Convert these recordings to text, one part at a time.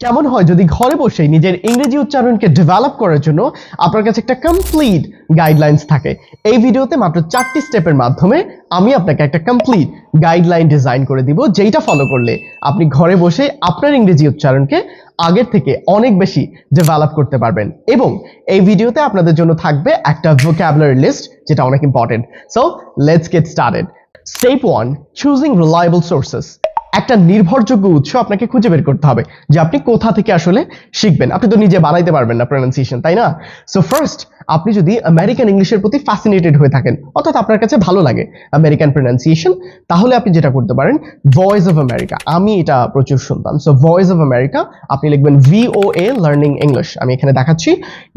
কেমন হয় যদি ঘরে বসেই নিজের ইংরেজি উচ্চারণকে ডেভেলপ করার জন্য আপনার কাছে একটা কমপ্লিট গাইডলাইন্স থাকে। এই ভিডিওতে মাত্র চারটি স্টেপের মাধ্যমে আমি আপনাকে একটা কমপ্লিট গাইডলাইন ডিজাইন করে দিব, যেইটা ফলো করলে আপনি ঘরে বসে আপনার ইংরেজি উচ্চারণকে আগের থেকে অনেক বেশি ডেভেলপ করতে পারবেন। এবং এই ভিডিওতে আপনাদের জন্য থাকবে একটা ভোক্যাবুলারি লিস্ট যেটা অনেক important so let's get started step one choosing reliable sources একটা নির্ভরযোগ্য উৎস আপনাকে খুঁজে বের করতে হবে যে আপনি কোথা থেকে আসলে শিখবেন। আপনি তো নিজে বানাইতে পারবেন না প্রনাউন্সিয়েশন তাই না? সো ফার্স্ট আপনি যদি আমেরিকান ইংলিশের প্রতি ফ্যাসিনেটেড হয়ে থাকেন, অর্থাৎ আপনার কাছে ভালো লাগে আমেরিকান প্রনাউন্সিয়েশন তাহলে আপনি যেটা করতে পারেন ভয়েস অফ আমেরিকা আমি এটা প্রচুর শুনতাম। সো ভয়েস অফ আমেরিকা আপনি লিখবেন ভিও এ লার্নিং ইংলিশ আমি এখানে দেখাচ্ছি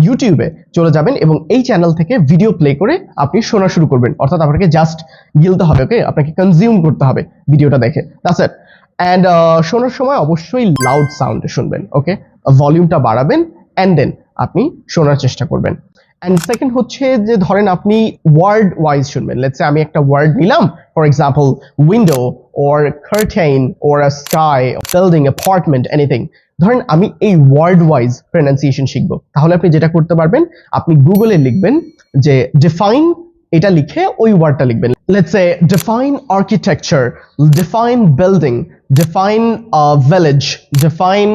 ইউটিউবে চলে যাবেন এবং এই চ্যানেল থেকে ভিডিও প্লে করে আপনি শোনা শুরু করবেন। অর্থাৎ আপনাকে জাস্ট গিলতে হবে ওকে আপনাকে কনজিউম করতে হবে ভিডিওটা দেখে। দ্যাটস ইট অ্যান্ড শোনার সময় অবশ্যই লাউড সাউন্ডে শুনবেন ওকে ভলিউমটা বাড়াবেন অ্যান্ড দেন আপনি শোনার চেষ্টা করবেন। অ্যান্ড সেকেন্ড হচ্ছে যে, ধরেন আপনি ওয়ার্ড ওয়াইজ শুনবেন। লেটস আমি একটা ওয়ার্ড নিলাম for example window or curtain or a sky building apartment anything ধরেন আমি এই ওয়ার্ড ওয়াইজ প্রনাউন্সিয়েশন শিখব। তাহলে আপনি যেটা করতে পারবেন, আপনি গুগলে লিখবেন যে ডিফাইন এটা লিখে ওই ওয়ার্ডটা লিখবেন। Let's a define architecture define building define village define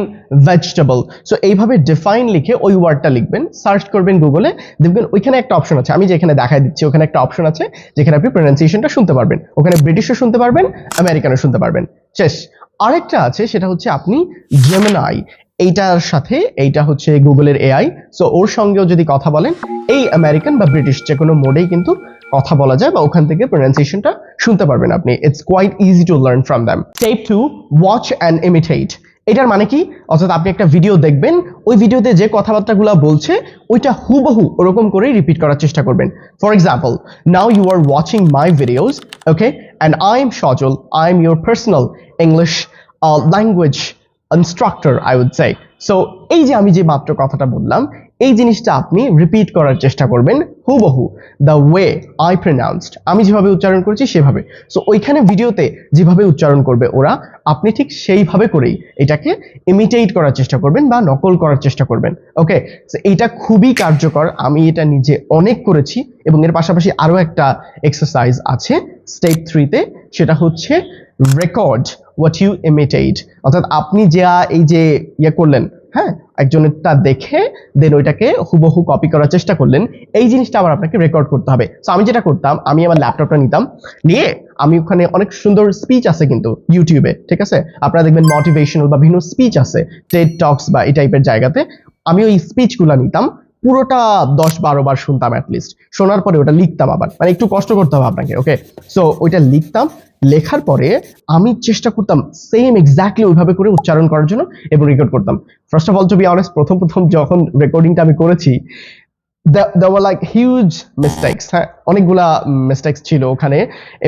vegetable so এইভাবে ডিফাইন লিখে ওই ওয়ার্ডটা লিখবেন। সার্চ করবেন গুগলে দেখবেন ওইখানে একটা অপশন আছে। আমি যেখানে দেখাই দিচ্ছি, ওখানে একটা অপশন আছে, যেখানে আপনি প্রনাউন্সিয়েশনটা শুনতে পারবেন। ওখানে ব্রিটিশও শুনতে পারবেন আমেরিকানও শুনতে পারবেন। শেষ। আরেকটা আছে, সেটা হচ্ছে আপনি জেমিনাই এইটার সাথে এইটা হচ্ছে গুগলের এআই সো ওর সঙ্গেও যদি কথা বলেন, এই আমেরিকান বা ব্রিটিশ যে কোনো মোডেই কিন্তু কথা বলা যায় বা ওখান থেকে প্রনাউন্সিয়েশনটা শুনতে পারবেন আপনি। It's quite easy to learn from them step two watch and imitate এটার মানে কি? অর্থাৎ আপনি একটা ভিডিও দেখবেন, ওই ভিডিওতে যে কথাবার্তাগুলো বলছে, ওইটা হুবহু ওরকম করেই রিপিট করার চেষ্টা করবেন। For example now you are watching my videos okay and I am Sajal I am your personal English language instructor I would say so এই যে আমি যে মাত্র কথাটা বললাম, এই জিনিসটা আপনি রিপিট করার চেষ্টা করবেন হুবহু দ্য ওয়ে আই প্রনাউন্সড আমি যেভাবে উচ্চারণ করেছি সেভাবে। সো ওইখানে ভিডিওতে যেভাবে উচ্চারণ করবে ওরা, আপনি ঠিক সেইভাবে করেই এটাকে ইমিটেট করার চেষ্টা করবেন বা নকল করার চেষ্টা করবেন। ওকে এইটা খুবই কার্যকর। আমি এটা নিজে অনেক করেছি এবং এর পাশাপাশি আরও একটা এক্সারসাইজ আছে স্টেপ থ্রিতে সেটা হচ্ছে রেকর্ড হোয়াট ইউ ইমিটেট অর্থাৎ আপনি যা এই যে ইয়ে করলেন হ্যাঁ একজনেরটা দেখে দেন ওইটাকে হুবহু কপি করার চেষ্টা করলেন, এই জিনিসটা আবার আপনাকে রেকর্ড করতে হবে। সো আমি যেটা করতাম, আমি আমার ল্যাপটপটা নিতাম, নিয়ে আমি ওখানে অনেক সুন্দর স্পিচ আছে কিন্তু ইউটিউবে ঠিক আছে? আপনারা দেখবেন মোটিভেশনাল বা বিভিন্ন স্পিচ আছে টেড টক্স বা এই টাইপের জায়গাতে। আমি ওই স্পিচগুলো নিতাম পুরোটা দশ বারো বার শুনতাম অ্যাটলিস্ট শোনার পরে ওটা লিখতাম আবার। মানে একটু কষ্ট করতে হবে আপনাকে ওকে সো ওইটা লিখতাম। লেখার পরে আমি চেষ্টা করতাম সেম এক্স্যাক্টলি ওইভাবে করে উচ্চারণ করার জন্য এবং রেকর্ড করতাম। First of all to be honest প্রথম প্রথম যখন রেকর্ডিংটা আমি করেছি দেওয়ার লাইক হিউজ মিস্টেক্স হ্যাঁ অনেকগুলা মিস্টেক্স ছিল ওখানে।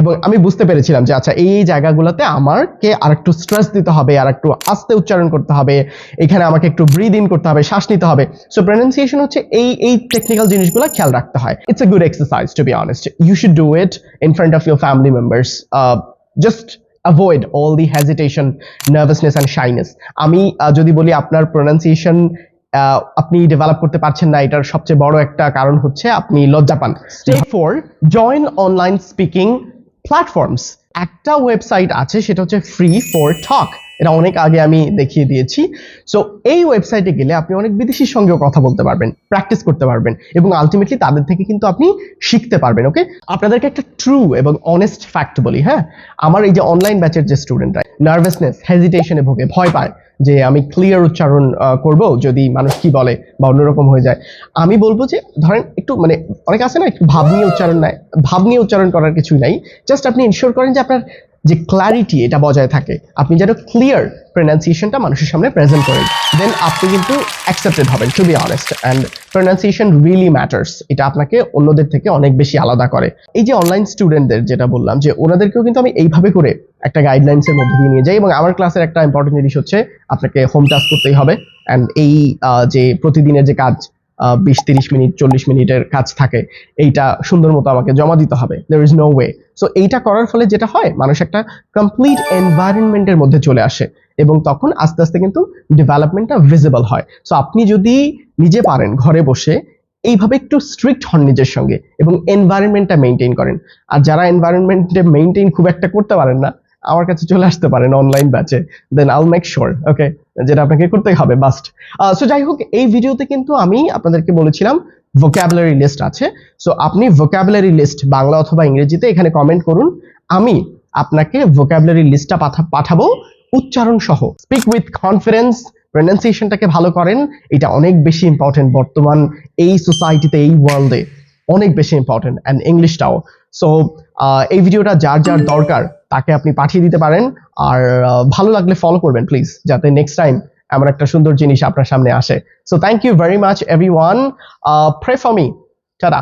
এবং আমি বুঝতে পেরেছিলাম যে আচ্ছা এই জায়গাগুলোতে আমাকে আর একটু স্ট্রেস দিতে হবে আর একটু আস্তে উচ্চারণ করতে হবে, এখানে আমাকে একটু ব্রিদ ইন করতে হবে, শ্বাস নিতে হবে। সো প্রনাউন্সিয়েশন হচ্ছে এই এই টেকনিক্যাল জিনিসগুলো খেয়াল রাখতে হয়। It's a good exercise to be honest you should do it in front of your family members just avoid all the hesitation nervousness and shyness আমি যদি বলি আপনার প্রনাউন্সিয়েশন আপনি ডেভেলপ করতে পারছেন না এটার সবচেয়ে বড় একটা কারণ হচ্ছে আপনি লজ্জা পান step four join online speaking platforms একটা ওয়েবসাইট আছে সেটা হচ্ছে ফ্রি ফর টক এটা অনেক আগে আমি দেখিয়ে দিয়েছি। সো এই ওয়েবসাইটে গেলে আপনি অনেক বিদেশির সঙ্গেও কথা বলতে পারবেন প্র্যাকটিস করতে পারবেন এবং আলটিমেটলি তাদের থেকে কিন্তু আপনি শিখতে পারবেন ওকে আপনাদেরকে একটা ট্রু এবং অনেস্ট ফ্যাক্ট বলি হ্যাঁ? আমার এই যে অনলাইন ব্যাচের যে স্টুডেন্টরা নার্ভাসনেস হেজিটেশনে ভোগে ভয় পায়। যে আমি ক্লিয়ার উচ্চারণ করব যদি মানুষ কি বলে বা অন্যরকম হয়ে যায়। আমি বলব যে, ধরেন একটু মানে অনেক আছে না, একটু ভাব নিয়ে উচ্চারণ নাই, ভাব নিয়ে উচ্চারণ করার কিছুই নাই। জাস্ট আপনি ইনশিওর করেন যে আপনার যে ক্ল্যারিটি এটা বজায় থাকে। আপনি যেন ক্লিয়ার প্রনাউন্সিয়েশনটা মানুষের সামনে প্রেজেন্ট করেন। দেন আপনি কিন্তু অ্যাকসেপ্টেড হবেন to be honest and pronunciation really matters এটা আপনাকে অন্যদের থেকে অনেক বেশি আলাদা করে। এই যে অনলাইন স্টুডেন্টদের যেটা বললাম, যে ওনাদেরকেও কিন্তু আমি এইভাবে করে একটা গাইডলাইন্সের মধ্যে দিয়ে নিয়ে যাই এবং আমার ক্লাসের একটা ইম্পর্টেন্ট জিনিস হচ্ছে আপনাকে হোম টাস্ক করতেই হবে অ্যান্ড এই যে প্রতিদিনের যে কাজ বিশ, তিরিশ মিনিট, চল্লিশ মিনিটের কাজ থাকে, এইটা সুন্দর মতো আমাকে জমা দিতে হবে। There is no way so এইটা করার ফলে যেটা হয়, মানুষ একটা কমপ্লিট এনভায়রনমেন্টের মধ্যে চলে আসে এবং তখন আস্তে আস্তে কিন্তু ডেভেলপমেন্টটা ভিজিবল হয়। সো আপনি যদি নিজে পারেন ঘরে বসে, এইভাবে একটু স্ট্রিক্ট হন নিজের সঙ্গে এবং এনভায়রনমেন্টটা মেনটেন করেন। আর যারা এনভায়রনমেন্টে মেনটেন খুব একটা করতে পারেন না আমার কাছে চলে আসতে পারেন অনলাইন ব্যাচে দেন আল মেক শিওর ওকে যেটা আপনাকে করতেই হবে মাস্ট সো যাই হোক, এই ভিডিওতে কিন্তু আমি আপনাদেরকে বলেছিলাম ভোক্যাবুলারি লিস্ট আছে। সো আপনি ভোক্যাবুলারি লিস্ট বাংলা অথবা ইংরেজিতে এখানে কমেন্ট করুন। আমি আপনাকে ভোক্যাবুলারি লিস্টটা পাঠাবো উচ্চারণ সহ। স্পিক উইথ কনফিডেন্স প্রনাউন্সিয়েশনটাকে ভালো করেন। এটা অনেক বেশি ইম্পর্টেন্ট বর্তমান এই সোসাইটিতে এই ওয়ার্ল্ডে অনেক বেশি ইম্পর্টেন্ট অ্যান্ড ইংলিশটাও সো এই ভিডিওটা যার যার দরকার তাকে আপনি পাঠিয়ে দিতে পারেন। আর ভালো লাগলে ফলো করবেন প্লিজ যাতে নেক্সট টাইম এমন একটা সুন্দর জিনিস আপনার সামনে আসে। So thank you very much everyone pray for me tata